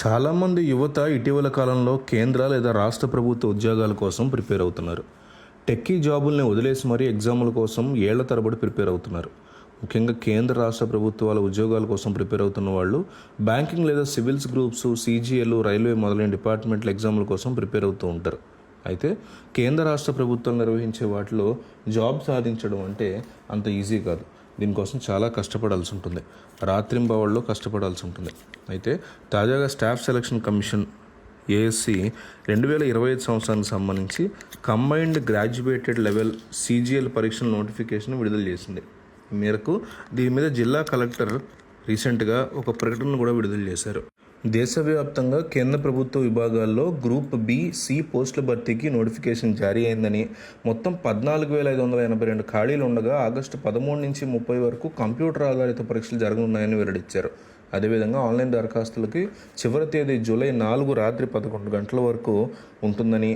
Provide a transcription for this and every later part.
చాలామంది యువత ఇటీవల కాలంలో కేంద్ర లేదా రాష్ట్ర ప్రభుత్వ ఉద్యోగాల కోసం ప్రిపేర్ అవుతున్నారు. టెక్కీ జాబుల్ని వదిలేసి మరీ ఎగ్జాముల కోసం ఏళ్ళ తరబడి ప్రిపేర్ అవుతున్నారు. ముఖ్యంగా కేంద్ర రాష్ట్ర ప్రభుత్వాల ఉద్యోగాల కోసం ప్రిపేర్ అవుతున్న వాళ్ళు బ్యాంకింగ్ లేదా సివిల్స్ గ్రూప్స్ సీజీఎల్ రైల్వే మొదలైన డిపార్ట్మెంట్ల ఎగ్జాముల కోసం ప్రిపేర్ అవుతూ ఉంటారు. అయితే కేంద్ర రాష్ట్ర ప్రభుత్వం నిర్వహించే వాటిలో జాబ్ సాధించడం అంటే అంత ఈజీ కాదు. దీనికోసం చాలా కష్టపడాల్సి ఉంటుంది. రాత్రింబవళ్ళు కష్టపడాల్సి ఉంటుంది. అయితే తాజాగా స్టాఫ్ సెలక్షన్ కమిషన్ ఏఎస్సి రెండు వేల ఇరవై ఐదు సంవత్సరానికి సంబంధించి కంబైన్డ్ గ్రాడ్యుయేటెడ్ లెవెల్ సీజీఎల్ పరీక్షల నోటిఫికేషన్ విడుదల చేసింది. ఈ మేరకు దీని మీద జిల్లా కలెక్టర్ రీసెంట్గా ఒక ప్రకటన కూడా విడుదల చేశారు. దేశవ్యాప్తంగా కేంద్ర ప్రభుత్వ విభాగాల్లో గ్రూప్ బి సి పోస్టుల భర్తీకి నోటిఫికేషన్ జారీ అయిందని మొత్తం పద్నాలుగు వేల ఐదు వందల ఎనభై రెండు ఖాళీలు ఉండగా ఆగస్టు పదమూడు నుంచి ముప్పై వరకు కంప్యూటర్ ఆధారిత పరీక్షలు జరగనున్నాయని వెల్లడించారు. అదేవిధంగా ఆన్లైన్ దరఖాస్తులకి చివరి తేదీ జూలై నాలుగు రాత్రి పదకొండు గంటల వరకు ఉంటుందని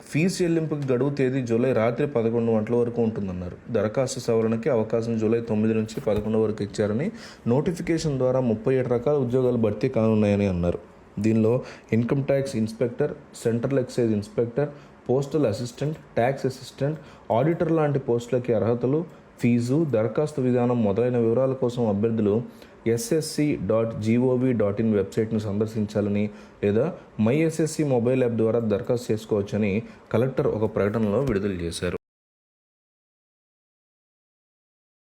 ఫీజు చెల్లింపుకి గడువు తేదీ జూలై రాత్రి పదకొండు గంటల వరకు ఉంటుందన్నారు. దరఖాస్తు సవరణకి అవకాశం జూలై తొమ్మిది నుంచి పదకొండు వరకు ఇచ్చారని నోటిఫికేషన్ ద్వారా ముప్పై ఏడు రకాల ఉద్యోగాలు భర్తీ కానున్నాయని అన్నారు. దీనిలో income tax inspector central excise inspector postal assistant tax assistant auditor లాంటి పోస్టులకి అర్హతలు ఫీజు దరఖాస్తు విధానం మొదలైన వివరాల కోసం అభ్యర్థులు SSC dot GOV dot in వెబ్సైట్ను సందర్శించాలని లేదా మై ఎస్ఎస్సి మొబైల్ యాప్ ద్వారా దరఖాస్తు చేసుకోవచ్చని కలెక్టర్ ఒక ప్రకటనలో విడుదల చేశారు.